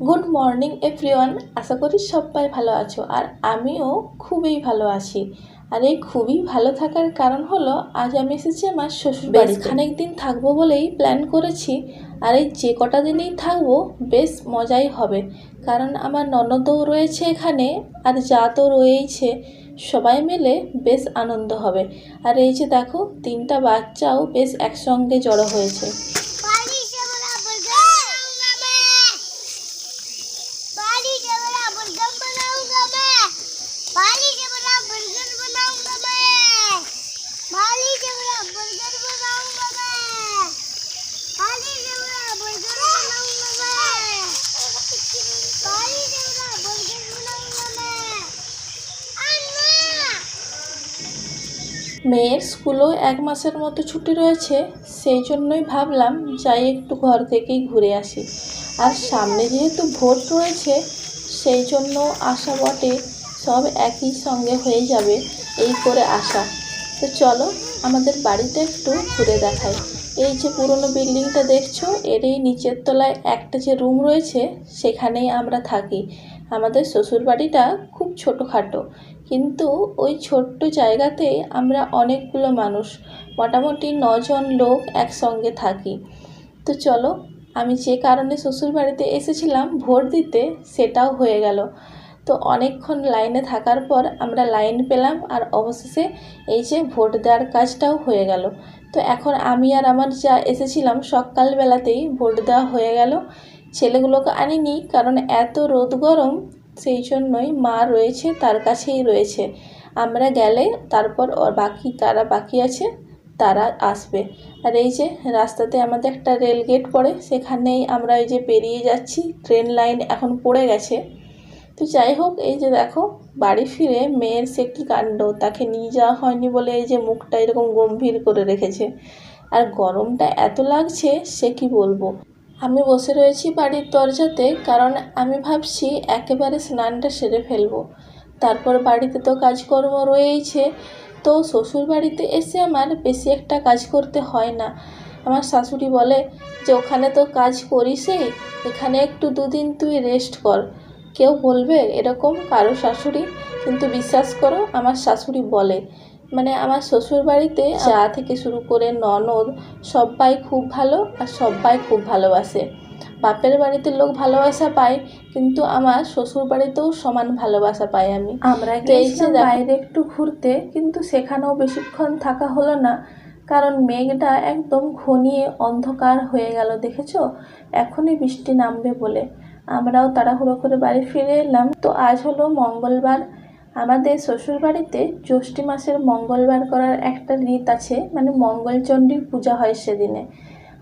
Good morning everyone আশা করি সবাই ভালো আছো আর আমিও খুবই ভালো আছি। আর এই খুবই ভালো থাকার কারণ হলো, আজ আমি এসেছি আমার শ্বশুর বাড়ি খানিক দিন থাকব বলেই প্ল্যান করেছি। আর এই যে কটা দিনেই থাকব, বেশ মজাই হবে। কারণ আমার ননদও রয়েছে এখানে, আর যা তো রয়েইছে, সবাই মিলে বেশ আনন্দ হবে। আর এই যে দেখো, তিনটা বাচ্চাও বেশ একসঙ্গে জড়ো হয়েছে। মেয়ের স্কুলও এক মাসের মতো ছুটি রয়েছে, সেই জন্যই ভাবলাম যাই একটু ঘর থেকেই ঘুরে আসি। আর সামনে যেহেতু ভোট রয়েছে, সেই জন্য আশা বটে সব একই সঙ্গে হয়ে যাবে এই করে আসা তো চলো আমাদের বাড়িতে একটু ঘুরে দেখাই। এই যে পুরনো বিল্ডিংটা দেখছ, এরই নিচের তলায় একটা যে রুম রয়েছে, সেখানেই আমরা থাকি। আমাদের শ্বশুর বাড়িটা খুব ছোটোখাটো। কিন্তু ওই ছোট্ট জায়গাতে আমরা অনেকগুলো মানুষ, মোটামুটি নজন লোক একসঙ্গে থাকি। তো চলো, আমি যে কারণে শ্বশুর বাড়িতে এসেছিলাম ভোট দিতে, সেটাও হয়ে গেল। তো অনেকক্ষণ লাইনে থাকার পর আমরা লাইন পেলাম আর অবশেষে এই যে ভোট দেওয়ার কাজটাও হয়ে গেল। তো এখন আমি আর আমার যা এসেছিলাম, সকালবেলাতেই ভোট দেওয়া হয়ে গেল। ছেলেগুলোকে আনিনি কারণ এত রোদ গরম সেই জন্যই মা রয়েছে, তার কাছেই রয়েছে। আমরা গেলে তারপর ওর বাকি, তারা বাকি আছে, তারা আসবে। আর এই যে রাস্তাতে আমাদের একটা রেল গেট পড়ে, সেখানেই আমরা এই যে পেরিয়ে যাচ্ছি, ট্রেন লাইন এখন পড়ে গেছে। তো যাই হোক, এই যে দেখো, বাড়ি ফিরে মেয়ের সে কী কাণ্ড? তাকে নিয়ে যাওয়া হয়নি বলে এই যে মুখটা এরকম গম্ভীর করে রেখেছে। আর গরমটা এত লাগছে, সে কি বলব? আমি বসে রয়েছি বাড়ির দরজাতে, কারণ আমি ভাবছি একেবারে স্নানটা সেরে ফেলব। তারপর বাড়িতে তো কাজকর্ম রয়েইছে, তো শ্বশুর বাড়িতে এসে আমার বেশি একটা কাজ করতে হয় না। আমার শাশুড়ি বলে যে, ওখানে তো কাজ করিসই, এখানে একটু দুদিন তুই রেস্ট কর। কেউ বলবে এরকম কারও শাশুড়ি, কিন্তু বিশ্বাস করো, আমার শাশুড়ি বলে। মানে আমার শ্বশুর বাড়িতে যা থেকে শুরু করে ননদ সবাই খুব ভালো আর সবাই খুব ভালোবাসে। বাপের বাড়িতে লোক ভালোবাসা পায় কিন্তু আমার শ্বশুর বাড়িতেও সমান ভালোবাসা পাই আমি। আমরা গিয়েছিলাম বাইরে একটু ঘুরতে কিন্তু সেখানেও বেশিক্ষণ থাকা হলো না। কারণ মেঘটা একদম ঘনিয়ে অন্ধকার হয়ে গেল দেখেছ? এখনই বৃষ্টি নামবে বলে। আমরাও তাড়াহুড়ো করে বাড়ি ফিরে এলাম। তো আজ হলো মঙ্গলবার। আমাদের শ্বশুর বাড়িতে জ্যৈষ্ঠী মাসের মঙ্গলবার করার একটা রীত আছে মানে মঙ্গলচণ্ডীর পূজা হয় সেদিনে।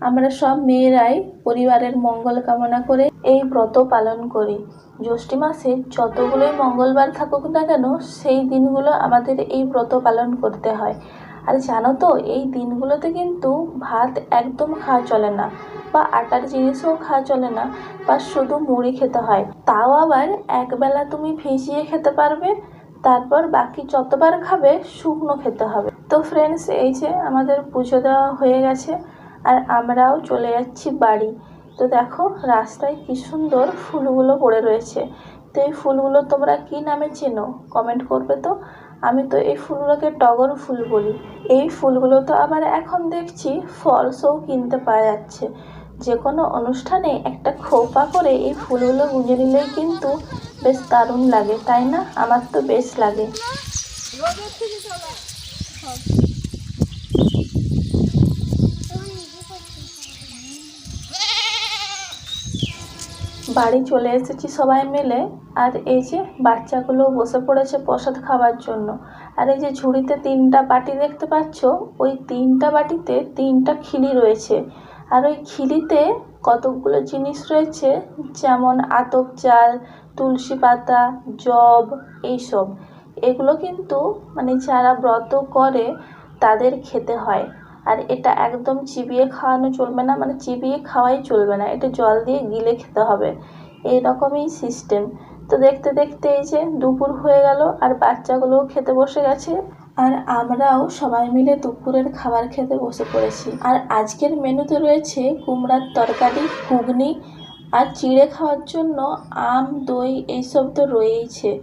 আমরা সব মেয়েরাই পরিবারের মঙ্গল কামনা করে এই ব্রত পালন করি। জ্যৈষ্ঠী মাসে যতগুলোই মঙ্গলবার থাকুক না কেন, সেই দিনগুলো আমাদের এই ব্রত পালন করতে হয়। আর জানো তো, এই দিনগুলোতে কিন্তু ভাত একদম খাওয়া চলে না, বা আটার জিনিসও খাওয়া চলে না, বা শুধু মুড়ি খেতে হয়। তাও আবার একবেলা তুমি ভিজিয়ে খেতে পারবে তারপর বাকি যতবার খাবে, শুকনো খেতে হবে। তো ফ্রেন্ডস এই যে আমাদের পুজো দেওয়া হয়ে গেছে, আর আমরাও চলে যাচ্ছি বাড়ি। তো দেখো, রাস্তায় কি সুন্দর ফুলগুলো পড়ে রয়েছে। তো এই ফুলগুলো তোমরা কি নামে চেনো? কমেন্ট করবে তো। আমি তো এই ফুলগুলোকে টগর ফুল বলি। এই ফুলগুলো তো আবার এখন দেখছি ফলসও কিনতে পাওয়া যাচ্ছে। যে কোনো অনুষ্ঠানে একটা খোপা করে এই ফুলগুলো গুঁজে নিলেই কিন্তু বেশ দারুণ লাগে, তাই না? আমার তো বেশ লাগে। বাড়ি চলে এসেছি সবাই মিলে, আর এই যে বাচ্চাগুলো বসে পড়েছে প্রসাদ খাওয়ার জন্য। আর এই যে ঝুড়িতে তিনটা বাটি দেখতে পাচ্ছ? ওই তিনটা বাটিতে তিনটা খিলি রয়েছে। আর ওই খিলিতে কতকগুলো জিনিস রয়েছে, যেমন আতপ চাল, তুলসী পাতা জব এইসব। এগুলো কিন্তু মানে যারা ব্রত করে, তাদের খেতে হয়। আর এটা একদম চিবিয়ে খাওয়ানো চলবে না মানে চিবিয়ে খাওয়াই চলবে না। এটা জল দিয়ে গিলে খেতে হবে। এই রকমই সিস্টেম তো দেখতে দেখতে এই যে দুপুর হয়ে গেল, আর বাচ্চাগুলোও খেতে বসে গেছে। আর আমরাও সবাই মিলে দুপুরের খাবার খেতে বসে পড়েছি। আর আজকের মেনুতে রয়েছে কুমড়ার তরকারি, ঘুগনি আর চিড়ে খাওয়ার জন্য আম, দই এইসব তো রয়েইছে।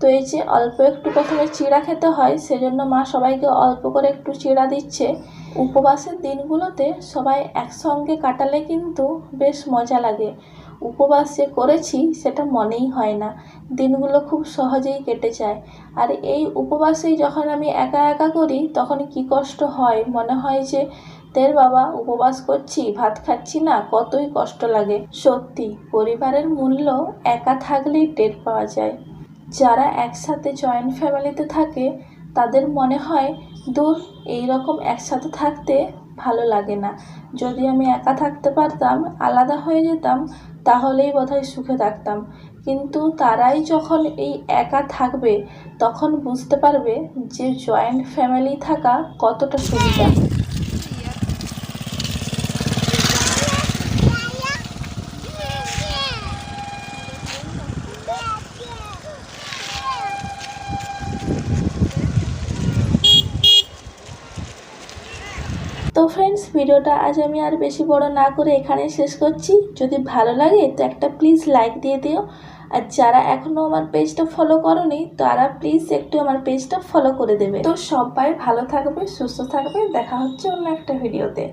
তো এই যে অল্প একটু প্রথমে চিড়া খেতে হয়, সেজন্য মা সবাইকে অল্প করে একটু চিড়া দিচ্ছে। উপবাসের দিনগুলোতে সবাই একসঙ্গে কাটালে কিন্তু বেশ মজা লাগে। উপবাস যে করেছি সেটা মনেই হয় না। দিনগুলো খুব সহজেই কেটে যায়। আর এই উপবাসেই যখন আমি একা একা করি, তখন কি কষ্ট হয়? মনে হয় যে তের বাবা, উপবাস করছি, ভাত খাচ্ছি না, কতই কষ্ট লাগে। সত্যি, পরিবারের মূল্য একা থাকলেই টের পাওয়া যায়। যারা একসাথে জয়েন্ট ফ্যামিলিতে থাকে, তাদের মনে হয়, দূর এই রকম একসাথে থাকতে ভালো লাগে না। যদি আমি একা থাকতে পারতাম, আলাদা হয়ে যেতাম তাহলেই বোধহয় সুখে থাকতাম। কিন্তু তারাই যখন এই একা থাকবে, তখন বুঝতে পারবে যে জয়েন্ট ফ্যামিলি থাকা কতটা সুবিধা। তো ফ্রেন্ডস ভিডিওটা আজ আমি আর বেশি বড় না করে এখানেই শেষ করছি। যদি ভালো লাগে, তো একটা প্লিজ লাইক দিয়ে দিও। আর যারা এখনও আমার পেজটা ফলো করনি, তারা প্লিজ একটু আমার পেজটা ফলো করে দেবে। তো সবাই ভালো থাকবে, সুস্থ থাকবে। দেখা হচ্ছে অন্য একটা ভিডিওতে